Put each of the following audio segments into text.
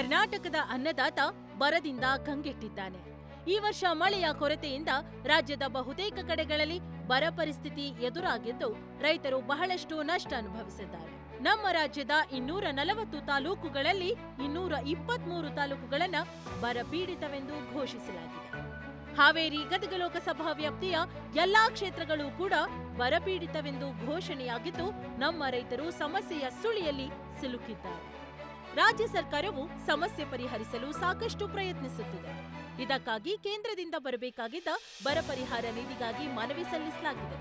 ಕರ್ನಾಟಕದ ಅನ್ನದಾತ ಬರದಿಂದ ಕಂಗೆಟ್ಟಿದ್ದಾನೆ. ಈ ವರ್ಷ ಮಳೆಯ ಕೊರತೆಯಿಂದ ರಾಜ್ಯದ ಬಹುತೇಕ ಕಡೆಗಳಲ್ಲಿ ಬರ ಪರಿಸ್ಥಿತಿ ಎದುರಾಗಿದ್ದು ರೈತರು ಬಹಳಷ್ಟು ನಷ್ಟ ಅನುಭವಿಸಿದ್ದಾರೆ. ನಮ್ಮ ರಾಜ್ಯದ ಇನ್ನೂರ ನಲವತ್ತು ತಾಲೂಕುಗಳಲ್ಲಿ ಇನ್ನೂರ ಇಪ್ಪತ್ಮೂರು ತಾಲೂಕುಗಳನ್ನ ಬರಪೀಡಿತವೆಂದು ಘೋಷಿಸಲಾಗಿದೆ. ಹಾವೇರಿ ಗದಗ ಲೋಕಸಭಾ ವ್ಯಾಪ್ತಿಯ ಎಲ್ಲಾ ಕ್ಷೇತ್ರಗಳು ಕೂಡ ಬರಪೀಡಿತವೆಂದು ಘೋಷಣೆಯಾಗಿದ್ದು ನಮ್ಮ ರೈತರು ಸಮಸ್ಯೆಯ ಸುಳಿಯಲ್ಲಿ ಸಿಲುಕಿದ್ದಾರೆ. ರಾಜ್ಯ ಸರ್ಕಾರವು ಸಮಸ್ಯೆ ಪರಿಹರಿಸಲು ಸಾಕಷ್ಟು ಪ್ರಯತ್ನಿಸುತ್ತಿದೆ. ಇದಕ್ಕಾಗಿ ಕೇಂದ್ರದಿಂದ ಬರಬೇಕಾಗಿದ್ದ ಬರ ಪರಿಹಾರ ನಿಧಿಗಾಗಿ ಮನವಿ ಸಲ್ಲಿಸಲಾಗಿದೆ.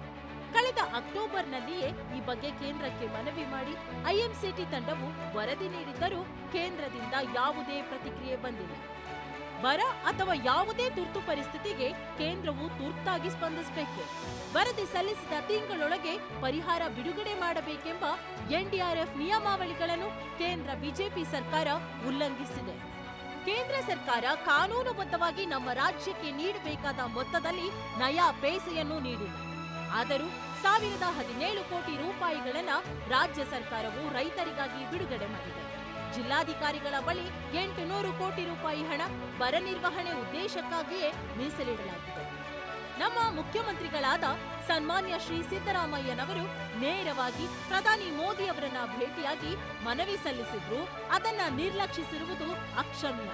ಕಳೆದ ಅಕ್ಟೋಬರ್ನಲ್ಲಿಯೇ ಈ ಬಗ್ಗೆ ಕೇಂದ್ರಕ್ಕೆ ಮನವಿ ಮಾಡಿ ಐಎಂಸಿಟಿ ತಂಡವು ವರದಿ ನೀಡಿದ್ದರೂ ಕೇಂದ್ರದಿಂದ ಯಾವುದೇ ಪ್ರತಿಕ್ರಿಯೆ ಬಂದಿಲ್ಲ. ಬರ ಅಥವಾ ಯಾವುದೇ ತುರ್ತು ಪರಿಸ್ಥಿತಿಗೆ ಕೇಂದ್ರವು ತುರ್ತಾಗಿ ಸ್ಪಂದಿಸಬೇಕು. ವರದಿ ಸಲ್ಲಿಸಿದ ತಿಂಗಳೊಳಗೆ ಪರಿಹಾರ ಬಿಡುಗಡೆ ಮಾಡಬೇಕೆಂಬ ಎನ್ಡಿಆರ್ಎಫ್ ನಿಯಮಾವಳಿಗಳನ್ನು ಕೇಂದ್ರ ಬಿಜೆಪಿ ಸರ್ಕಾರ ಉಲ್ಲಂಘಿಸಿದೆ. ಕೇಂದ್ರ ಸರ್ಕಾರ ಕಾನೂನುಬದ್ಧವಾಗಿ ನಮ್ಮ ರಾಜ್ಯಕ್ಕೆ ನೀಡಬೇಕಾದ ಮೊತ್ತದಲ್ಲಿ ನಯಾ ಪೇಸೆಯನ್ನು ನೀಡಿಲ್ಲ. ಆದರೂ ಸಾವಿರದ ಹದಿನೇಳು ಕೋಟಿ ರೂಪಾಯಿಗಳನ್ನು ರಾಜ್ಯ ಸರ್ಕಾರವು ರೈತರಿಗಾಗಿ ಬಿಡುಗಡೆ ಮಾಡಿದೆ. ಜಿಲ್ಲಾಧಿಕಾರಿಗಳ ಬಳಿ ಎಂಟು ನೂರು ಕೋಟಿ ರೂಪಾಯಿ ಹಣ ಬರ ನಿರ್ವಹಣೆ ಉದ್ದೇಶಕ್ಕಾಗಿಯೇ ಮೀಸಲಿಡಲಾಗಿದೆ. ನಮ್ಮ ಮುಖ್ಯಮಂತ್ರಿಗಳಾದ ಸನ್ಮಾನ್ಯ ಶ್ರೀ ಸಿದ್ದರಾಮಯ್ಯನವರು ನೇರವಾಗಿ ಪ್ರಧಾನಿ ಮೋದಿ ಅವರನ್ನ ಭೇಟಿಯಾಗಿ ಮನವಿ ಸಲ್ಲಿಸಿದ್ರು. ಅದನ್ನ ನಿರ್ಲಕ್ಷಿಸಿರುವುದು ಅಕ್ಷಮ್ಯ.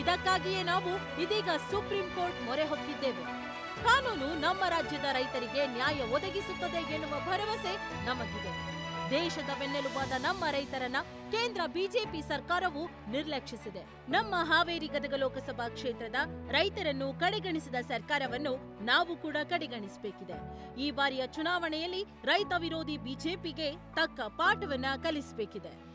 ಇದಕ್ಕಾಗಿಯೇ ನಾವು ಇದೀಗ ಸುಪ್ರೀಂ ಕೋರ್ಟ್ ಮೊರೆ ಹೊಕ್ಕಿದ್ದೇವೆ. ಕಾನೂನು ನಮ್ಮ ರಾಜ್ಯದ ರೈತರಿಗೆ ನ್ಯಾಯ ಒದಗಿಸುತ್ತದೆ ಎನ್ನುವ ಭರವಸೆ ನಮಗಿದೆ. ದೇಶದ ಬೆನ್ನೆಲುಬಾದ ನಮ್ಮ ರೈತರನ್ನ ಕೇಂದ್ರ ಬಿಜೆಪಿ ಸರ್ಕಾರವು ನಿರ್ಲಕ್ಷಿಸಿದೆ. ನಮ್ಮ ಹಾವೇರಿ ಗದಗ ಲೋಕಸಭಾ ಕ್ಷೇತ್ರದ ರೈತರನ್ನು ಕಡೆಗಣಿಸಿದ ಸರ್ಕಾರವನ್ನು ನಾವು ಕೂಡ ಕಡೆಗಣಿಸಬೇಕಿದೆ. ಈ ಬಾರಿಯ ಚುನಾವಣೆಯಲ್ಲಿ ರೈತ ವಿರೋಧಿ ಬಿಜೆಪಿಗೆ ತಕ್ಕ ಪಾಠವನ್ನ ಕಲಿಸಬೇಕಿದೆ.